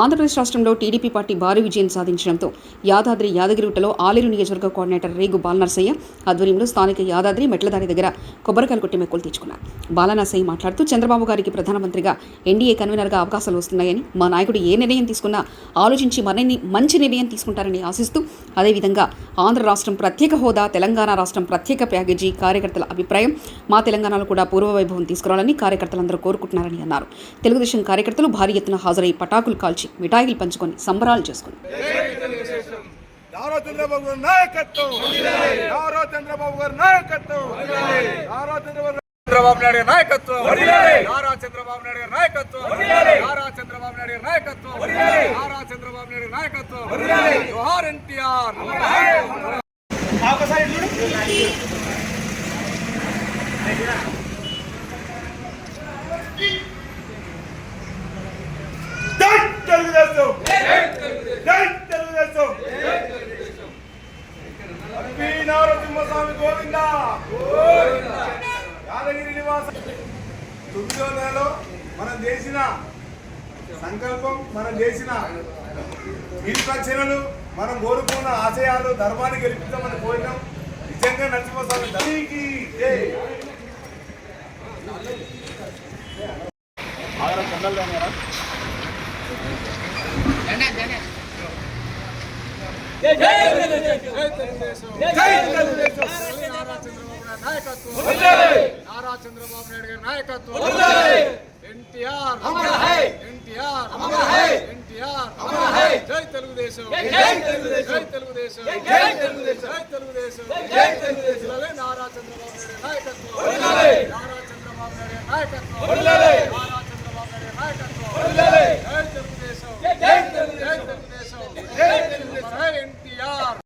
ఆంధ్రప్రదేశ్ రాష్ట్రంలో TDP party భారీ విజయం సాధించడంతో యాదాద్రి యాదగిరిగుట్టలో ఆలేరు నియోజకవర్గ కోఆర్డినేటర్ రేగు బాలనర్సయ్య ఆధ్వర్యంలో స్థానిక యాదాద్రి మెట్లదారి దగ్గర కొబ్బరికాయలు కొట్టి మెక్కులు తీర్చుకున్నారు. బాలనర్సయ్య మాట్లాడుతూ చంద్రబాబు గారికి ప్రధానమంత్రిగా ఎన్డీఏ కన్వీనర్గా అవకాశాలు వస్తున్నాయని మా నాయకుడు ఏ నిర్ణయం తీసుకున్నా ఆలోచించి మరిన్ని మంచి నిర్ణయం తీసుకుంటారని ఆశిస్తూ అదేవిధంగా ఆంధ్ర రాష్ట్రం ప్రత్యేక హోదా తెలంగాణ రాష్ట్రం ప్రత్యేక ప్యాకేజీ కార్యకర్తల అభిప్రాయం మా తెలంగాణలో కూడా పూర్వ వైభవం తీసుకురావాలని కార్యకర్తలందరూ కోరుకుంటున్నారని అన్నారు. తెలుగుదేశం కార్యకర్తలు భారీ ఎత్తున హాజరై పటాకులు కాల్చి మిఠాయిలు పంచుకొని సంబరాలు చేసుకున్నారు నారా చంద్రబాబు గారి నాయకత్వం. నారా చంద్రబాబు గారి నాయకత్వం. నారా చంద్రబాబు చంద్రబాబు నాయుడు గారి నాయకత్వం. నారా చంద్రబాబు నాయుడు గారి నాయకత్వం. నారా చంద్రబాబు నాయుడు గారి నాయకత్వం. నారా చంద్రబాబు నాయుడు నాయకత్వం. జోహార్ ఎన్టీఆర్. జై తెలుగుదేశం జై తెలుగుదేశం లక్ష్మీ స్వామి గోవింద! యాదగిరి నివాస తొమ్మిదో నెలలో మనం చేసిన సంకల్పం మనం చేసిన నిర్వచనలు మనం కోరుకున్న ఆశయాలు ధర్మాన్ని గెలిపిద్దామని కోరినాం. నిజంగా నరసింహస్వామి తల్లికి జై. నారా చంద్రబాబు నాయుడు నాయకత్వం నారా చంద్రబాబు నాయుడు గారి నాయకత్వం ఎన్టీఆర్ ఎన్టీఆర్ ఎన్టీఆర్ జై తెలుగుదేశం జై తెలుగుదేశం జై తెలుగుదేశం జై తెలుగుదేశం జై తెలుగుదేశం నారా చంద్రబాబు నాయుడు నాయకత్వం నారా చంద్రబాబు నాయుడు నాయకత్వం నారా చంద్రబాబు నాయుడు నాయకత్వం జై